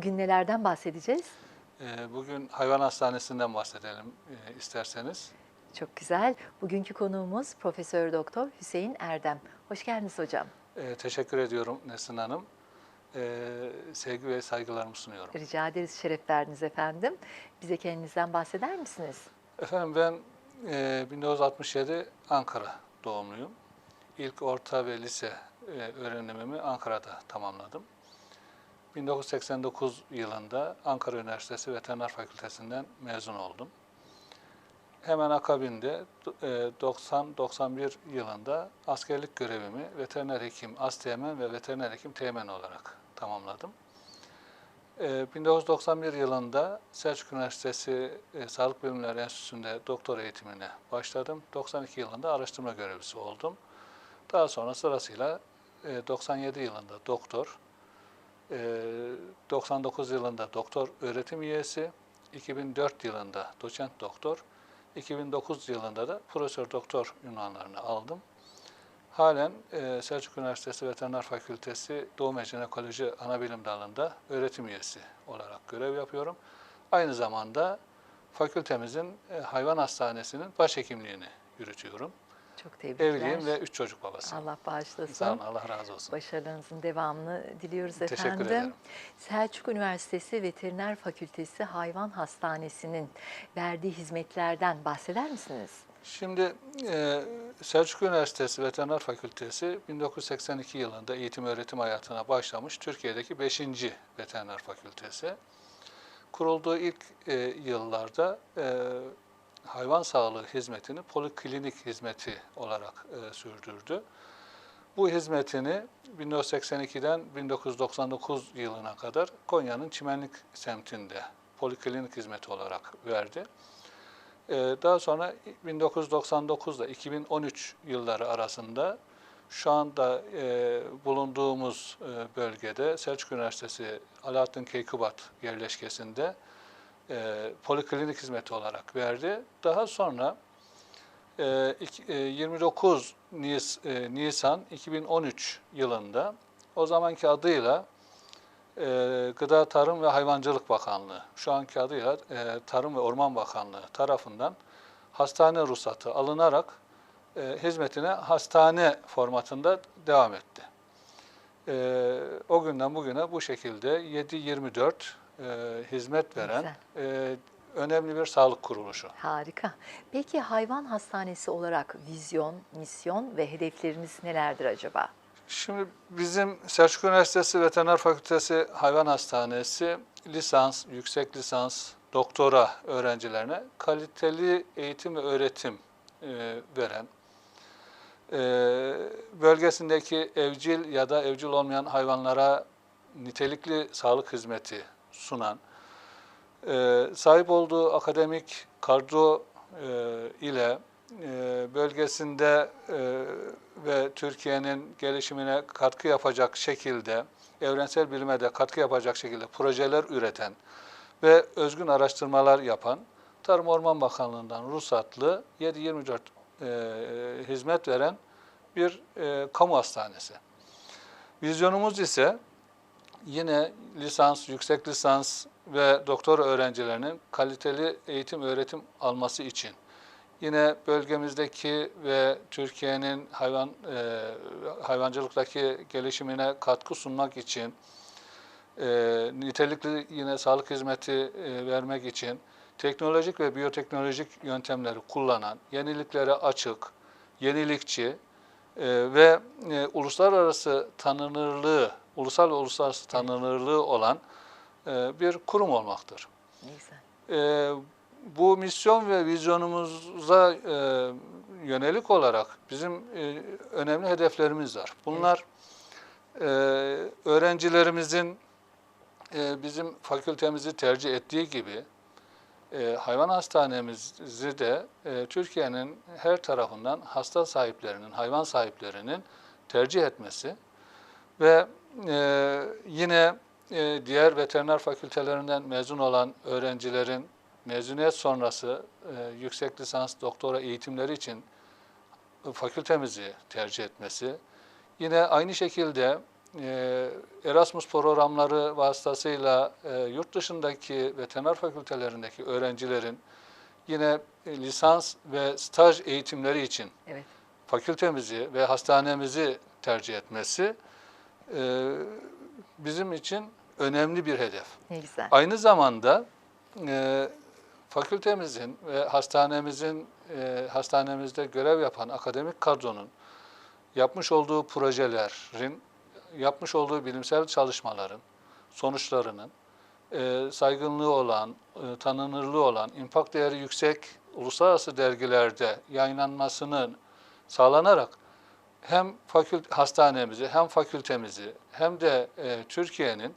Bugün nelerden bahsedeceğiz? Ee, Bugün hayvan hastanesinden bahsedelim e, isterseniz. Çok güzel. Bugünkü konuğumuz Profesör Doktor Hüseyin Erdem. Hoş geldiniz hocam. Ee, Teşekkür ediyorum Nesin Hanım. Ee, Sevgi ve saygılarımı sunuyorum. Rica ederiz şeref verdiniz efendim. Bize kendinizden bahseder misiniz? Efendim ben e, 1967 Ankara doğumluyum. İlk orta ve lise e, öğrenimimi Ankara'da tamamladım. 1989 yılında Ankara Üniversitesi Veteriner Fakültesinden mezun oldum. Hemen akabinde e, 90-91 yılında askerlik görevimi veteriner hekim Asteğmen ve veteriner hekim Teğmen olarak tamamladım. E, 1991 yılında Selçuk Üniversitesi e, Sağlık Bilimleri Enstitüsü'nde doktor eğitimine başladım. 92 yılında araştırma görevlisi oldum. Daha sonra sırasıyla e, 97 yılında doktor, e, 99 yılında doktor öğretim üyesi, 2004 yılında doçent doktor, 2009 yılında da profesör doktor ünvanlarını aldım. Halen e, Selçuk Üniversitesi Veteriner Fakültesi Doğum ve Anabilim Dalı'nda öğretim üyesi olarak görev yapıyorum. Aynı zamanda fakültemizin e, hayvan hastanesinin başhekimliğini yürütüyorum. Çok tebrikler. Evliyim ve üç çocuk babasıyım. Allah bağışlasın. Sağ olun, Allah razı olsun. Başarılarınızın devamını diliyoruz Teşekkür efendim. ederim. Selçuk Üniversitesi Veteriner Fakültesi Hayvan Hastanesi'nin verdiği hizmetlerden bahseder misiniz? Şimdi e, Selçuk Üniversitesi Veteriner Fakültesi 1982 yılında eğitim öğretim hayatına başlamış Türkiye'deki 5. veteriner fakültesi. Kurulduğu ilk e, yıllarda e, hayvan sağlığı hizmetini poliklinik hizmeti olarak e, sürdürdü. Bu hizmetini 1982'den 1999 yılına kadar Konya'nın Çimenlik semtinde poliklinik hizmeti olarak verdi. Ee, Daha sonra 1999 ile 2013 yılları arasında şu anda e, bulunduğumuz e, bölgede Selçuk Üniversitesi Alaaddin Keykubat yerleşkesinde e, poliklinik hizmeti olarak verdi. Daha sonra e, iki- e, 29 Nis- e, Nisan 2013 yılında o zamanki adıyla e, Gıda Tarım ve Hayvancılık Bakanlığı, şu anki adıyla e, Tarım ve Orman Bakanlığı tarafından hastane ruhsatı alınarak e, hizmetine hastane formatında devam etti. E, o günden bugüne bu şekilde 7-24 e, hizmet veren e, önemli bir sağlık kuruluşu. Harika. Peki hayvan hastanesi olarak vizyon, misyon ve hedefleriniz nelerdir acaba? Şimdi bizim Selçuk Üniversitesi Veteriner Fakültesi Hayvan Hastanesi lisans, yüksek lisans, doktora öğrencilerine kaliteli eğitim ve öğretim e, veren, e, bölgesindeki evcil ya da evcil olmayan hayvanlara nitelikli sağlık hizmeti sunan, e, sahip olduğu akademik kadro e, ile e, bölgesinde e, ve Türkiye'nin gelişimine katkı yapacak şekilde, evrensel bilime de katkı yapacak şekilde projeler üreten ve özgün araştırmalar yapan Tarım Orman Bakanlığı'ndan ruhsatlı 7-24 e, hizmet veren bir e, kamu hastanesi. Vizyonumuz ise yine lisans, yüksek lisans ve doktora öğrencilerinin kaliteli eğitim öğretim alması için. Yine bölgemizdeki ve Türkiye'nin hayvan e, hayvancılıktaki gelişimine katkı sunmak için e, nitelikli yine sağlık hizmeti e, vermek için teknolojik ve biyoteknolojik yöntemleri kullanan, yeniliklere açık, yenilikçi e, ve e, uluslararası tanınırlığı, ulusal ve uluslararası tanınırlığı olan e, bir kurum olmaktır. Güzel. Ee, bu misyon ve vizyonumuza e, yönelik olarak bizim e, önemli hedeflerimiz var. Bunlar e, öğrencilerimizin e, bizim fakültemizi tercih ettiği gibi e, hayvan hastanemizi de e, Türkiye'nin her tarafından hasta sahiplerinin, hayvan sahiplerinin tercih etmesi ve e, yine e, diğer veteriner fakültelerinden mezun olan öğrencilerin mezuniyet sonrası e, yüksek lisans, doktora eğitimleri için fakültemizi tercih etmesi, yine aynı şekilde e, Erasmus programları vasıtasıyla e, yurt dışındaki veteriner fakültelerindeki öğrencilerin yine lisans ve staj eğitimleri için Evet. fakültemizi ve hastanemizi tercih etmesi e, bizim için önemli bir hedef. Ne güzel. Aynı zamanda e, fakültemizin ve hastanemizin e, hastanemizde görev yapan akademik kadronun yapmış olduğu projelerin, yapmış olduğu bilimsel çalışmaların sonuçlarının e, saygınlığı olan, e, tanınırlığı olan, impact değeri yüksek uluslararası dergilerde yayınlanmasının sağlanarak hem fakült hastanemizi hem fakültemizi hem de e, Türkiye'nin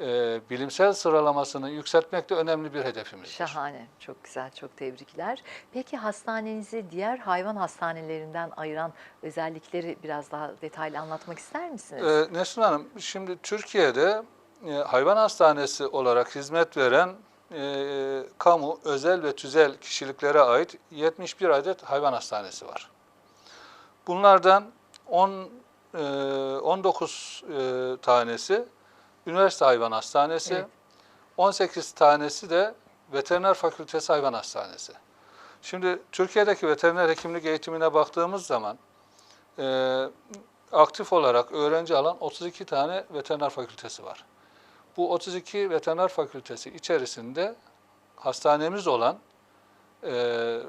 e, bilimsel sıralamasını yükseltmek de önemli bir hedefimizdir. Şahane, çok güzel, çok tebrikler. Peki hastanenizi diğer hayvan hastanelerinden ayıran özellikleri biraz daha detaylı anlatmak ister misiniz? Ee, Nesrin Hanım, şimdi Türkiye'de e, hayvan hastanesi olarak hizmet veren e, kamu, özel ve tüzel kişiliklere ait 71 adet hayvan hastanesi var. Bunlardan 10 e, 19 e, tanesi üniversite hayvan hastanesi, Evet. 18 tanesi de veteriner fakültesi hayvan hastanesi. Şimdi Türkiye'deki veteriner hekimlik eğitimine baktığımız zaman e, aktif olarak öğrenci alan 32 tane veteriner fakültesi var. Bu 32 veteriner fakültesi içerisinde hastanemiz olan e,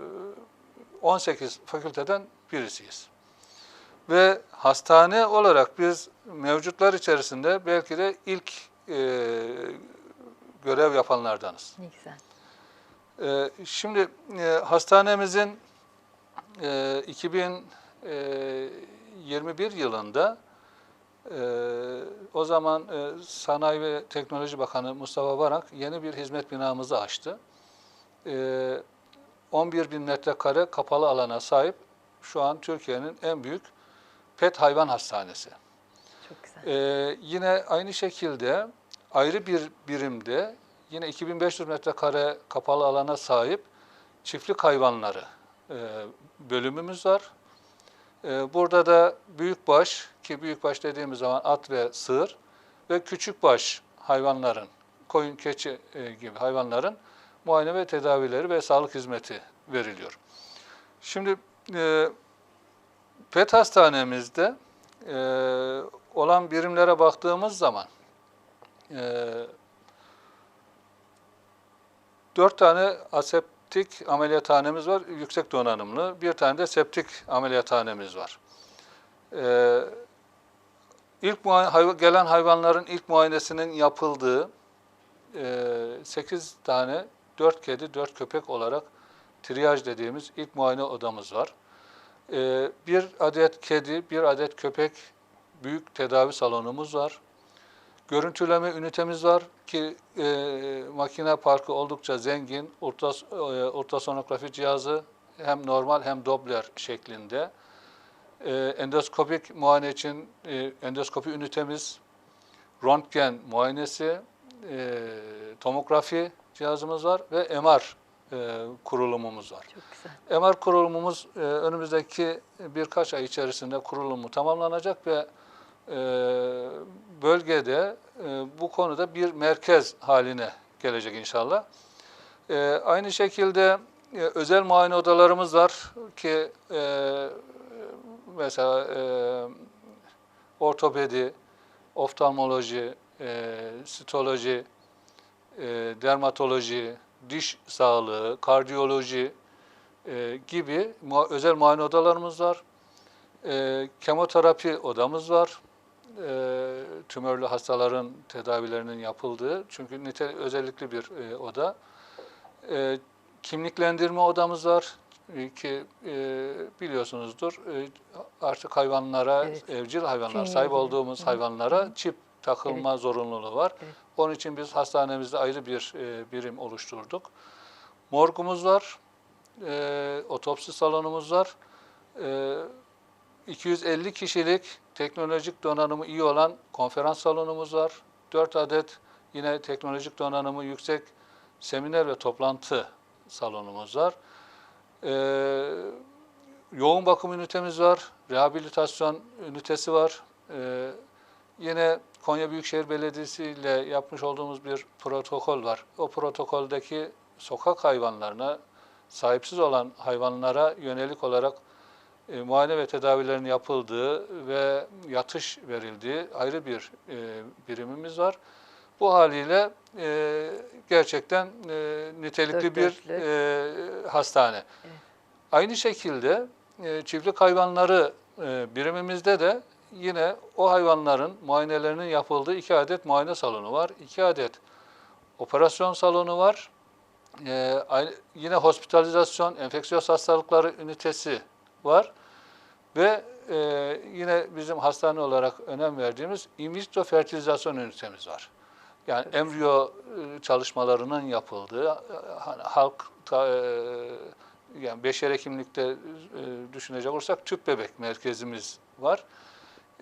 18 fakülteden birisiyiz. Ve hastane olarak biz mevcutlar içerisinde belki de ilk e, görev yapanlardanız. Ne güzel. Ee, Şimdi e, hastanemizin e, 2021 yılında e, o zaman e, Sanayi ve Teknoloji Bakanı Mustafa Barak yeni bir hizmet binamızı açtı. E, 11 bin metrekare kapalı alana sahip şu an Türkiye'nin en büyük pet hayvan hastanesi. Çok güzel. Ee, yine aynı şekilde ayrı bir birimde yine 2500 metrekare kapalı alana sahip çiftlik hayvanları e, bölümümüz var. E, burada da büyükbaş ki büyükbaş dediğimiz zaman at ve sığır ve küçükbaş hayvanların, koyun, keçi e, gibi hayvanların muayene ve tedavileri ve sağlık hizmeti veriliyor. Şimdi e, PET hastanemizde e, olan birimlere baktığımız zaman e, dört tane aseptik ameliyathanemiz var, yüksek donanımlı. Bir tane de septik ameliyathanemiz var. E, ilk muayene, hayva- gelen hayvanların ilk muayenesinin yapıldığı e, 8 tane 4 kedi, 4 köpek olarak triyaj dediğimiz ilk muayene odamız var. Ee, bir adet kedi, bir adet köpek büyük tedavi salonumuz var. Görüntüleme ünitemiz var ki e, makine parkı oldukça zengin. Ultras, e, ultrasonografi cihazı hem normal hem Doppler şeklinde. E, endoskopik muayene için e, endoskopi ünitemiz, röntgen muayenesi, e, tomografi cihazımız var ve MR e, kurulumumuz var. Çok güzel. MR kurulumumuz e, önümüzdeki birkaç ay içerisinde kurulumu tamamlanacak ve e, bölgede e, bu konuda bir merkez haline gelecek inşallah. E, aynı şekilde e, özel muayene odalarımız var ki e, mesela e, ortopedi, oftalmoloji, e, sitoloji, e, dermatoloji, diş sağlığı, kardiyoloji e, gibi mua- özel muayene odalarımız var. E, kemoterapi odamız var. E, tümörlü hastaların tedavilerinin yapıldığı çünkü nite özellikli bir e, oda. E, kimliklendirme odamız var E, ki e, biliyorsunuzdur e, artık hayvanlara, Evet. evcil hayvanlar, sahip olduğumuz hayvanlara çip takılma zorunluluğu var. Evet. Onun için biz hastanemizde ayrı bir e, birim oluşturduk. Morgumuz var, e, otopsi salonumuz var. E, 250 kişilik teknolojik donanımı iyi olan konferans salonumuz var. 4 adet yine teknolojik donanımı yüksek seminer ve toplantı salonumuz var. E, yoğun bakım ünitemiz var, rehabilitasyon ünitesi var. E, Yine Konya Büyükşehir Belediyesi ile yapmış olduğumuz bir protokol var. O protokoldeki sokak hayvanlarına, sahipsiz olan hayvanlara yönelik olarak e, muayene ve tedavilerin yapıldığı ve yatış verildiği ayrı bir e, birimimiz var. Bu haliyle e, gerçekten e, nitelikli Dört bir e, hastane. Evet. Aynı şekilde e, çiftlik hayvanları e, birimimizde de yine o hayvanların muayenelerinin yapıldığı iki adet muayene salonu var. iki adet operasyon salonu var. E, aynı- yine hospitalizasyon, enfeksiyöz hastalıkları ünitesi var. Ve e, yine bizim hastane olarak önem verdiğimiz in vitro fertilizasyon ünitemiz var. Yani embriyo e, çalışmalarının yapıldığı, e, hani halk ta- e, yani beşer hekimlikte e, düşünecek olursak tüp bebek merkezimiz var.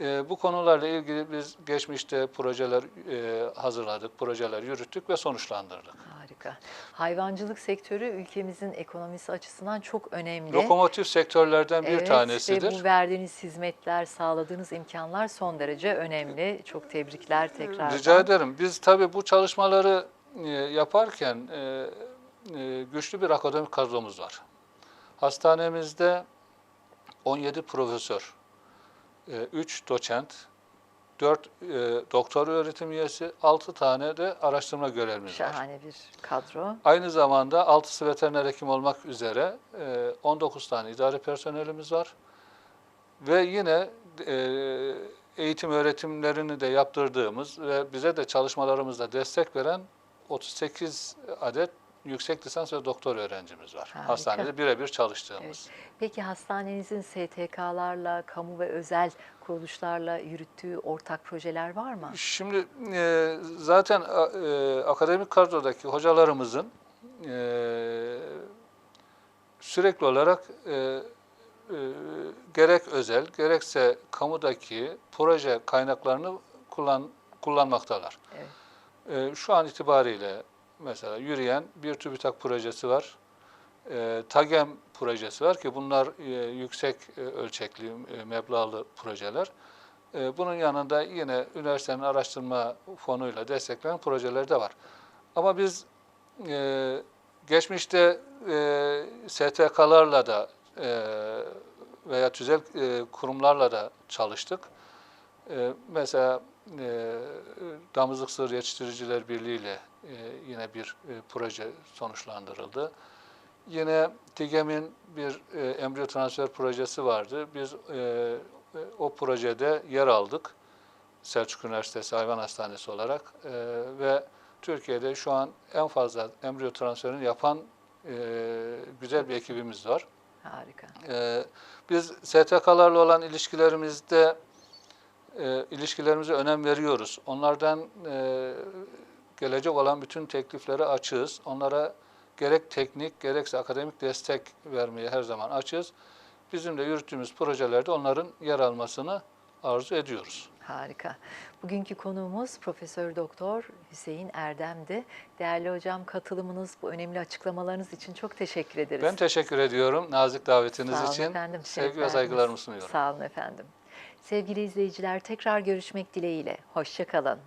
E, bu konularla ilgili biz geçmişte projeler e, hazırladık, projeler yürüttük ve sonuçlandırdık. Harika. Hayvancılık sektörü ülkemizin ekonomisi açısından çok önemli. Lokomotif sektörlerden bir Evet tanesidir. Ve bu verdiğiniz hizmetler, sağladığınız imkanlar son derece önemli. Çok tebrikler tekrardan. Rica ederim. Biz tabii bu çalışmaları e, yaparken e, e, güçlü bir akademik kadromuz var. Hastanemizde 17 profesör, 3 doçent, 4 doktor öğretim üyesi, 6 tane de araştırma görevlimiz var. Şahane bir kadro. Aynı zamanda 6'sı veteriner hekim olmak üzere e, 19 tane idare personelimiz var. Ve yine e, eğitim öğretimlerini de yaptırdığımız ve bize de çalışmalarımızda destek veren 38 adet yüksek lisans ve doktor öğrencimiz var. Harika. Hastanede birebir çalıştığımız. Peki hastanenizin STK'larla, kamu ve özel kuruluşlarla yürüttüğü ortak projeler var mı? Şimdi e, zaten e, akademik kadrodaki hocalarımızın e, sürekli olarak e, e, gerek özel gerekse kamudaki proje kaynaklarını kullan kullanmaktalar. Evet. E, şu an itibariyle mesela yürüyen bir TÜBİTAK projesi var. E, TAGEM projesi var ki bunlar e, yüksek e, ölçekli, e, meblağlı projeler. E, bunun yanında yine üniversitenin araştırma fonuyla desteklenen projeler de var. Ama biz e, geçmişte e, STK'larla da e, veya tüzel e, kurumlarla da çalıştık. E, mesela e, Damızlık Sığır Yetiştiriciler Birliği ile yine bir e, proje sonuçlandırıldı. Yine TİGEM'in bir e, embriyo transfer projesi vardı. Biz e, e, o projede yer aldık. Selçuk Üniversitesi Hayvan Hastanesi olarak E, ve Türkiye'de şu an en fazla embriyo transferini yapan e, güzel bir ekibimiz var. Harika. Biz STK'larla olan ilişkilerimizde e, ilişkilerimize önem veriyoruz. Onlardan e, gelecek olan bütün tekliflere açığız. Onlara gerek teknik gerekse akademik destek vermeye her zaman açığız. Bizim de yürüttüğümüz projelerde onların yer almasını arzu ediyoruz. Harika. Bugünkü konuğumuz Profesör Doktor Hüseyin Erdem'di. Değerli hocam katılımınız, bu önemli açıklamalarınız için çok teşekkür ederiz. Ben teşekkür ediyorum nazik davetiniz Sağ olun için. efendim, Sevgi ve saygılarımı sunuyorum. Sağ olun efendim. Sevgili izleyiciler tekrar görüşmek dileğiyle. Hoşçakalın.